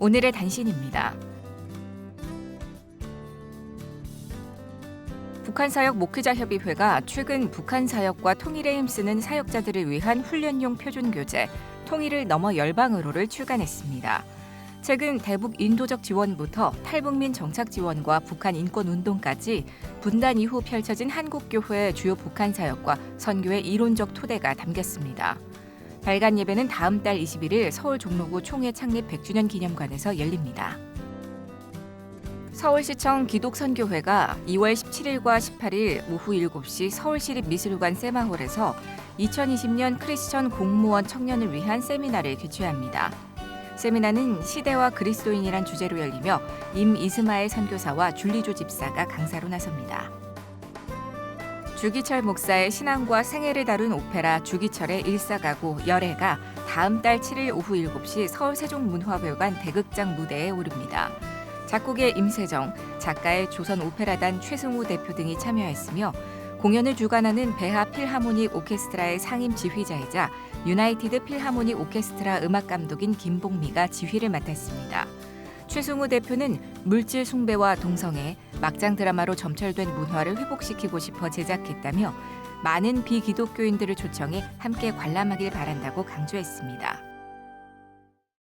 오늘의 단신입니다. 북한사역 목회자협의회가 최근 북한 사역과 통일에 힘쓰는 사역자들을 위한 훈련용 표준교재 통일을 넘어 열방으로를 출간했습니다. 최근 대북 인도적 지원부터 탈북민 정착 지원과 북한 인권 운동까지 분단 이후 펼쳐진 한국 교회의 주요 북한 사역과 선교의 이론적 토대가 담겼습니다. 발간 예배는 다음 달 21일 서울 종로구 총회 창립 100주년 기념관에서 열립니다. 서울시청 기독선교회가 2월 17일과 18일 오후 7시 서울시립미술관 세마홀에서 2020년 크리스천 공무원 청년을 위한 세미나를 개최합니다. 세미나는 시대와 그리스도인이란 주제로 열리며 임 이스마엘 선교사와 줄리조 집사가 강사로 나섭니다. 주기철 목사의 신앙과 생애를 다룬 오페라 주기철의 일사가고 열애가 다음 달 7일 오후 7시 서울 세종문화회관 대극장 무대에 오릅니다. 작곡의 임세정, 작가의 조선 오페라단 최승우 대표 등이 참여했으며 공연을 주관하는 배하 필하모닉 오케스트라의 상임 지휘자이자 유나이티드 필하모닉 오케스트라 음악 감독인 김봉미가 지휘를 맡았습니다. 최승우 대표는 물질 숭배와 동성애, 막장 드라마로 점철된 문화를 회복시키고 싶어 제작했다며 많은 비기독교인들을 초청해 함께 관람하길 바란다고 강조했습니다.